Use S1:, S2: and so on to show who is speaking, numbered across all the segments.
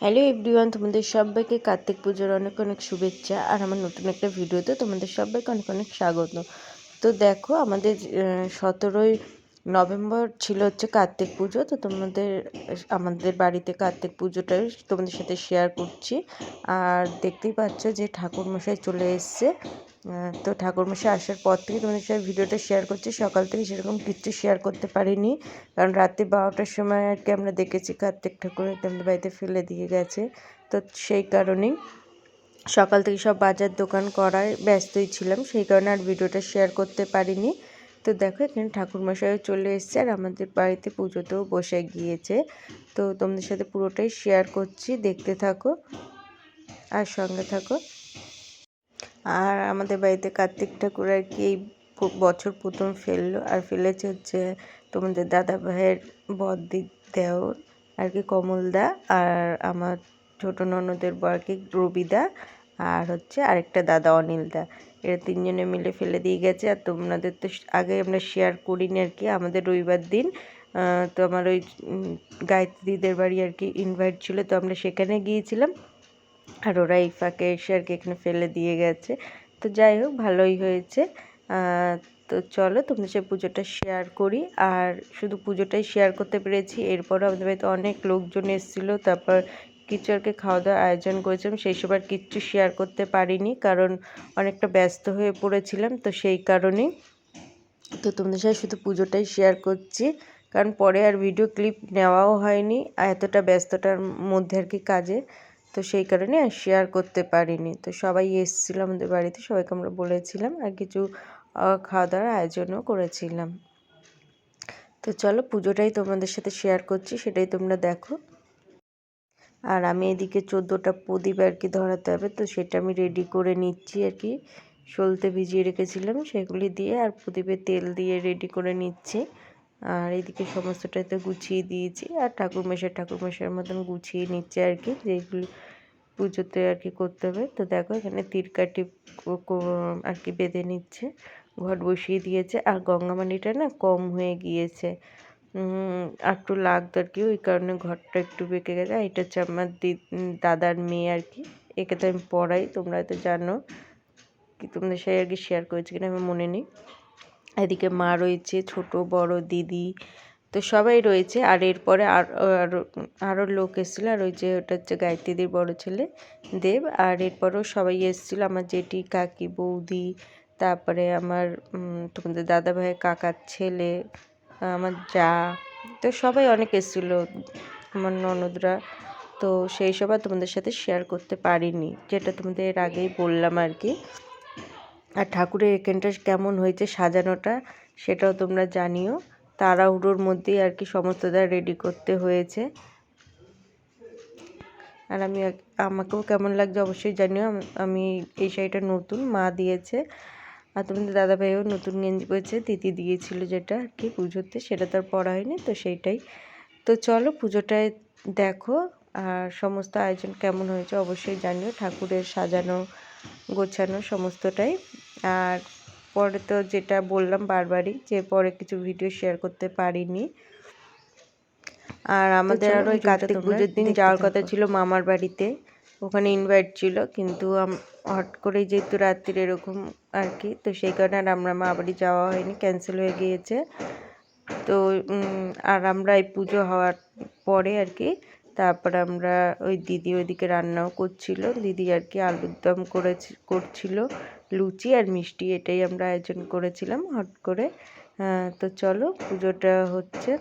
S1: Hello everyone তোমাদের সবাইকে কার্তিক পুজোর অনেক অনেক শুভেচ্ছা আর আমার নতুন একটা ভিডিওতে তোমাদের সবাইকে অনেক অনেক স্বাগত। তো দেখো আমাদের সতেরোই নভেম্বর ছিল হচ্ছে কার্তিক পুজো, তো তোমাদের, আমাদের বাড়িতে কার্তিক পুজোটা তোমাদের সাথে শেয়ার করছি। আর দেখতেই পাচ্ছ যে ঠাকুরমশাই চলে এসছে। তো ঠাকুরমশাই আসার পর থেকে তোমাদের সাথে ভিডিওটা শেয়ার করছি। সকাল থেকে সেরকম কিচ্ছু শেয়ার করতে পারিনি। কারণ রাত্রি বারোটার সময় আর কি আমরা দেখেছি কার্তিক ঠাকুর আমাদের বাড়িতে ফেলে দিয়ে গেছে। তো সেই কারণেই সকাল থেকে সব বাজার দোকান করায় ব্যস্তই ছিলাম। সেই কারণে আর ভিডিওটা শেয়ার করতে পারিনি। তো দেখো, এখানে ঠাকুরমশাইও চলে এসছে আর আমাদের বাড়িতে পুজোতেও বসে গিয়েছে। তো তোমাদের সাথে পুরোটাই শেয়ার করছি, দেখতে থাকো আর সঙ্গে থাকো। আর আমাদের বাড়িতে কার্তিক ঠাকুর আর কি এই বছর প্রথম ফেলল আর ফেলেছে হচ্ছে তোমাদের দাদা ভাইয়ের বদ্দি দেওর আর কি কমলদা আর আমার ছোটো ননদের আর কি রবিদা। আর হচ্ছে আরেকটা দাদা অনিলদা। এরা তিনজনে মিলে ফেলে দিয়ে গেছে। আর তোমাদের তো আগে আমরা শেয়ার করিনি আর কি, আমাদের রবিবার দিন তো আমার ওই গায়ত্রীদের বাড়ি আর কি ইনভাইট ছিল, তো আমরা সেখানে গিয়েছিলাম। আর ওরা এই ফাঁকে এসে আর কি এখানে ফেলে দিয়ে গেছে। তো যাই হোক, ভালোই হয়েছে। তো চলো তোমাদের সে পুজোটা শেয়ার করি। আর শুধু পুজোটাই শেয়ার করতে পেরেছি, এরপরও আমাদের বাড়িতে অনেক লোকজন এসেছিল। তারপর কিছু আর কি খাওয়া দাওয়ার আয়োজন করেছিলাম, সেই সব আর কিচ্ছু শেয়ার করতে পারিনি, কারণ অনেকটা ব্যস্ত হয়ে পড়েছিলাম, তো সেই কারণেই। তো তোমাদের সাথে শুধু পুজোটাই শেয়ার করছি, কারণ পরে আর ভিডিও ক্লিপ নেওয়াও হয়নি এতটা ব্যস্ততার মধ্যে আর কি কাজে, তো সেই কারণে আর শেয়ার করতে পারিনি। তো সবাই এসেছিল আমাদের বাড়িতে, সবাইকে আমরা বলেছিলাম, আর কিছু খাওয়া দাওয়ার আয়োজনও করেছিলাম। তো চলো পুজোটাই তোমাদের সাথে শেয়ার করছি, সেটাই তোমরা দেখো। আর আমি এদিকে চোদ্দোটা প্রদীপ আর কি ধরাতে হবে, তো সেটা আমি রেডি করে নিচ্ছি আর কি। সলতে ভিজিয়ে রেখেছিলাম, সেগুলি দিয়ে আর প্রদীপে তেল দিয়ে রেডি করে নিচ্ছি। আর এদিকে সমস্তটাই সমস্তটাতে গুছিয়ে দিয়েছি, আর ঠাকুরমশাই ঠাকুরমশাইয়ের মতন গুছিয়ে নিচ্ছে আর কি, যেগুলি পুজোতে আর কি করতে হবে। তো দেখো এখানে তিরকাটি আর কি বেঁধে নিচ্ছে ঘট বসিয়ে দিয়েছে। আর গঙ্গামানিটা না কম হয়ে গিয়েছে। একটু লাগতো আর কি, ওই কারণে ঘরটা একটু বেঁকে গেছে। এটা হচ্ছে আমার দাদার মেয়ে আর কি, একে তো আমি পড়াই, তোমরা হয়তো জানো কি, তোমাদের সাথে আর কি শেয়ার করেছি কিনা আমি মনে নেই। এদিকে মা রয়েছে, ছোট, বড়, দিদি, তো সবাই রয়েছে। আর এরপরে আর আরও আরও লোক এসেছিল, আর ওই যে ওটা হচ্ছে গায়ত্রীদের বড় ছেলে দেব। আর এরপরেও সবাই এসেছিল, আমার জেঠি, কাকি, বৌদি, তারপরে আমার তোমাদের দাদা ভাইয়ের কাকার ছেলে আমার যা, তো সবাই অনেক এসেছিল আমার ননদরা। তো সেই সব আর তোমাদের সাথে শেয়ার করতে পারিনি, যেটা তোমাদের আগেই বললাম আর কি। আর ঠাকুরের এখানটা কেমন হয়েছে সাজানোটা, সেটাও তোমরা জানিও। তাড়াহুড়োর মধ্যেই আর কি সমস্তটা রেডি করতে হয়েছে। আর আমি আমাকেও কেমন লাগছে অবশ্যই জানিও। আমি এই শাড়িটা নতুন, মা দিয়েছে। আর তোমাদের দাদাভাইও নতুন গেঞ্জি পরেছে দিদি দিয়েছিল যেটা আর কি পুজোতে সেটা তো আর পরা হয়নি তো সেইটাই। তো চলো পুজোটায় দেখো আর সমস্ত আয়োজন কেমন হয়েছে অবশ্যই জানিও ঠাকুরের সাজানো গোছানো সমস্তটাই। আর পরে তো যেটা বললাম বারবারই যে পরে কিছু ভিডিও শেয়ার করতে পারিনি। আর আমাদের আরও ওই কার্তিক পুজোর দিন যাওয়ার কথা ছিল মামার বাড়িতে। ওখানে ইনভাইট ছিল, কিন্তু হট করে যেহেতু রাত্রির এরকম আর কি, তো সেই কারণে আর আমরা মা বাড়ি যাওয়া হয়নি ক্যান্সেল হয়ে গিয়েছে। তো আর আমরা এই পুজো হওয়ার পরে আর কি, তারপর আমরা ওই দিদি ওইদিকে রান্নাও করছিল, দিদি আর কি আলুর দম করে করছিল, লুচি আর মিষ্টি এটাই আমরা আয়োজন করেছিলাম হট করে। তো চলো পুজোটা হচ্ছে।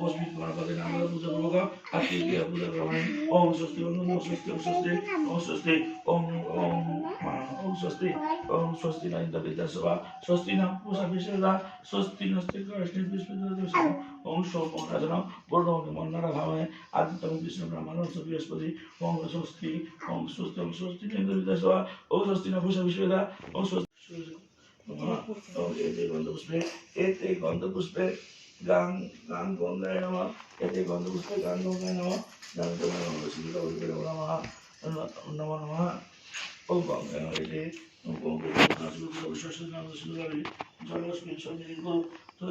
S2: বসবি গণপতি নাম পূজা পূর্বক কার্তিকীয় পূজা করবানি ওম স্বস্তি ওম স্বস্তি ওম স্বস্তি ওম স্বস্তি ওম ওম ওম স্বস্তি ওম স্বস্তি না ইন্দ্র বিদ্যাসভা স্বস্তি না পূষা বিশ্বদা স্বস্তি নস্তি কৃষ্ণ বিষ্ণু ওম সোম রাজন বর্ণমকে মন্নারা ভাবে। আদিত্যম কৃষ্ণ ব্রহ্মণ বৃহস্পতি। ওম স্বস্তি ওম স্বস্তি ওম স্বস্তি না ইন্দ্র বিদ্যাসভা ওম স্বস্তি না পূষা বিশ্বদা ওম স্বস্তি এতে গন্ধপুষ্পে এতে গন্ধপুষ্পে গাং গাং গঙ্গায় নমঃ এতে গন্ধ গন্ধপুষ্পে গাং গঙ্গায় নমঃ গাং গঙ্গায় নমঃ শিবির অভিপ্রেম নমঃ নমঃ ওম গঙ্গায় নমঃ এতে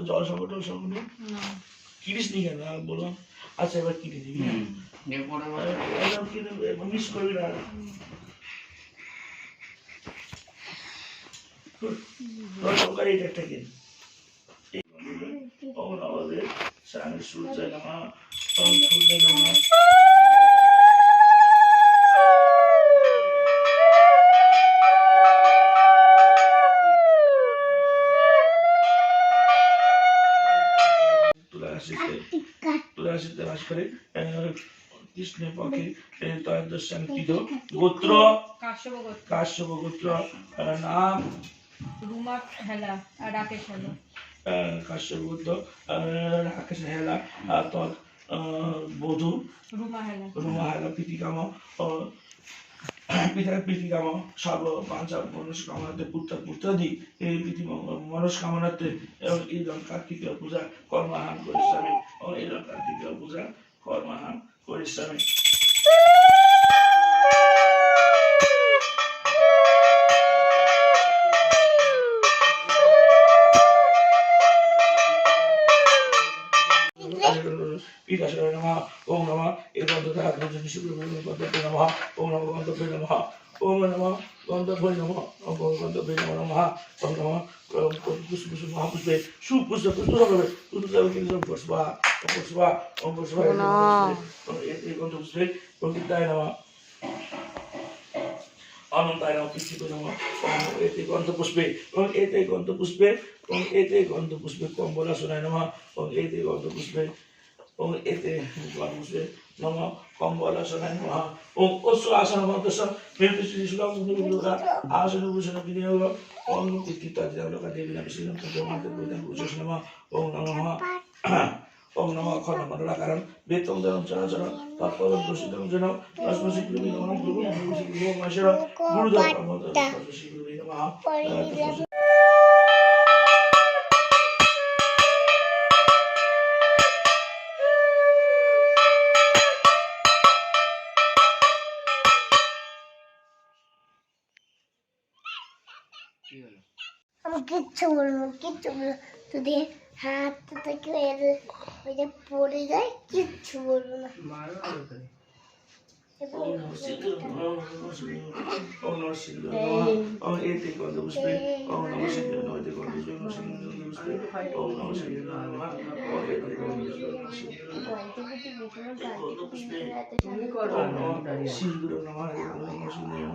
S2: জল সংকট সংকট কিনিস নি বললাম আচ্ছা এবার কিনে দিবি হ্যাঁ? মিস করবি না তোর সরকার এটা একটা কিন ওম আমাদের স্বামী সূর্য নামা ওম সূর্য বাস করে কৃষ্ণের পক্ষে তয়দর্শন কৃত গোত্র
S3: কাশ্যপ গোত্র
S2: নাম
S3: রুমা হেলা আর রাকেশ হেলা
S2: গোত্র রাকেশ হেলা তৎ বধূ
S3: রুমা হেলা।
S2: রুমা হেলা প্রীতিকাম পিতা প্রীতিকাম সর্ব পাঞ্চা মনস্কামনাতে পুত্র পুত্রাদি এই প্রীতি মনস্কামনাতে এবং এই কার্তিকীয় পূজা কর্মাহান করিস্বামী এবং এই কার্তিকীয় পূজা কর্মাহান করিস্বামী পিতাশয় নমঃ ওম নমঃ এই গন্ধটা রজনী শুক্র গন্ধপে নমঃ ওম নমঃ গন্ধপে নমঃ ওম নমঃ গন্ধপে নমঃ ওম গন্ধপে নমঃ ওম নমঃ পুষ্প মহাপুষ্পে পুষ্প নমঃ এতে গন্ধপুষ্পে ওম এতে গন্ধপুষ্পে গন্ধপুষ্পে কম্বলাসনায় নমঃ ওম এতে গন্ধপুষ্পে ওম এতে গন্ধপুষ্পে নম কম্বলাসনায় নমঃ ওম অশ্ব আসন মন্তস্য মেরুশ্রী শুভম মুনিগুলোরা আসন ভূষণ বিনিয়োগ ওম কীর্তিতা দেবলোকা দেবী নাম তন্ত্র মাতে প্রদান পূজস নমঃ ওম নমঃ ওম নমঃ খন্ড মণ্ডলাকারম বেতম জনম চরাচরম তৎপদম দোষিতম জনম তস্মসি গুরুমি নমঃ গুরু নমঃ গুরু মহেশ্বর গুরুদেব তস্মসি গুরুমি নমঃ তস্মসি
S4: আমি কিচ্ছু বলব না, কিচ্ছু বলব। যদি হাত থেকে এর ওই যে পড়ে যায় কিচ্ছু বলব না। এবার
S2: ওম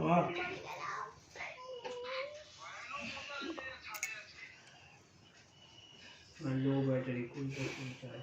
S2: নমঃ मैं
S5: लो बैटरी
S4: कूल तक
S2: पहुँचा है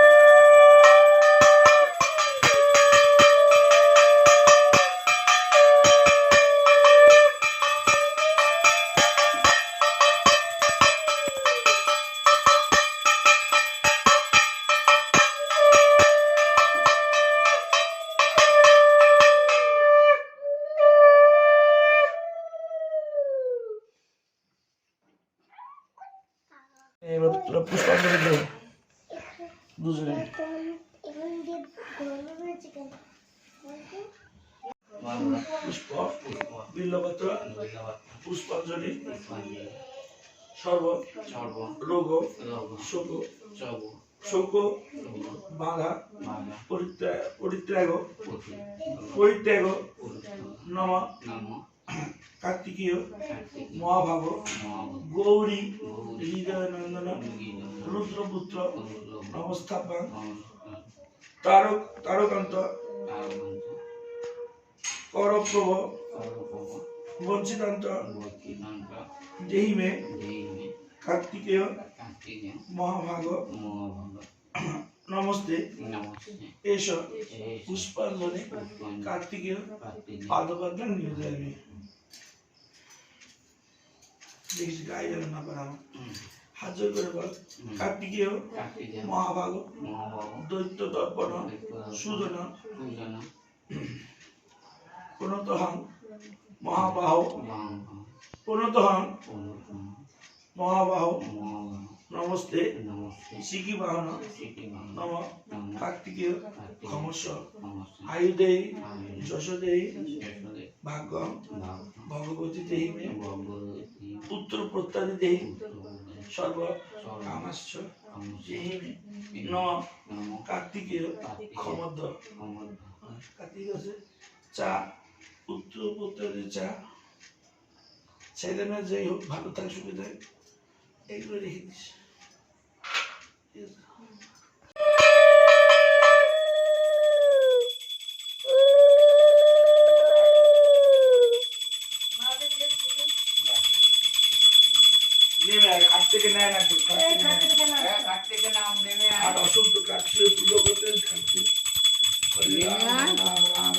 S2: পুষ্পাঞ্জলি সর্ব
S5: সর্ব
S2: রোগ
S5: রোগ
S2: শোক
S5: সব
S2: শোক বাধা
S5: বাধা
S2: পরিত্যাগ পরিত্যাগ পরিত্যাগ নম কার্তিকীয় মহাভাগ গৌরী হৃদয়নন্দন রুদ্রপুত্র নমস্থাপন তারক তারকান্ত করপ্রভ বঞ্চিতান্ত দেহিমে কার্তিকেয় মহাভাগ নমস্তে এস পুষ্পাঞ্জলি কার্তিকেয় পাদপদ্ম নিয়ে যাবে গায়ে না পারে আমার। হাত জোর করে বল। কার্তিকেয় মহাভাগ দৈত্য দর্পণ সুজন পুনতহং মহাবাহ। পুনতহং
S5: পুনঃ
S2: মহাবাহ। নমস্তে। শিখি বাহন নম। কার্তিকেয়। ক্ষমস্ব যশোদেই।
S5: শেষে
S2: ভাগ্য
S5: ভাগ
S2: ভগবতী
S5: ভগবতী
S2: পুত্র প্রত্যাদি দেহি সর্ব কামাশ্চ ন কার্তিকেয়। ক্ষমদ কার্তিক আছে। চা। পুত্র পুত্রের চা ছেলে মেয়ে যাই হোক ভালো থাক থাক এইগুলো রেখে দিস। ঠিক আর খাট থেকে নেয় না কেউ, থেকে না।
S5: নেমে
S2: আর অশুদ্ধ কাটছে পুজো করতে খাচ্ছে হরে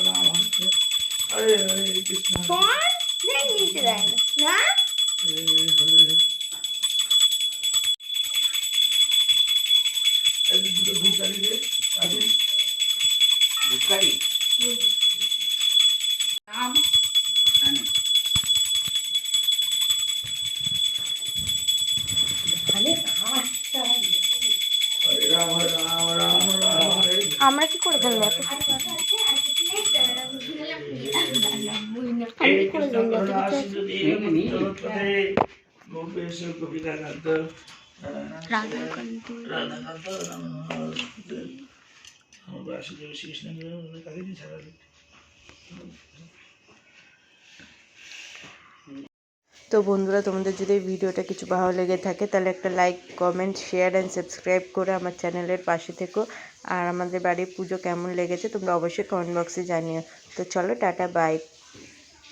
S2: রাম अरे कृष्णा कौन नहीं चलाएगा ना अरे अरे
S1: তো বন্ধুরা, তোমাদের যদি ভিডিওটা কিছু ভালো লেগে থাকে, তাহলে একটা like comment share and subscribe করে আমার চ্যানেলের পাশে থেকো। আর আমাদের বাড়ির পুজো কেমন লেগেছে, তোমরা অবশ্যই কমেন্ট বক্সে জানিও। তো চলো, টাটা বাই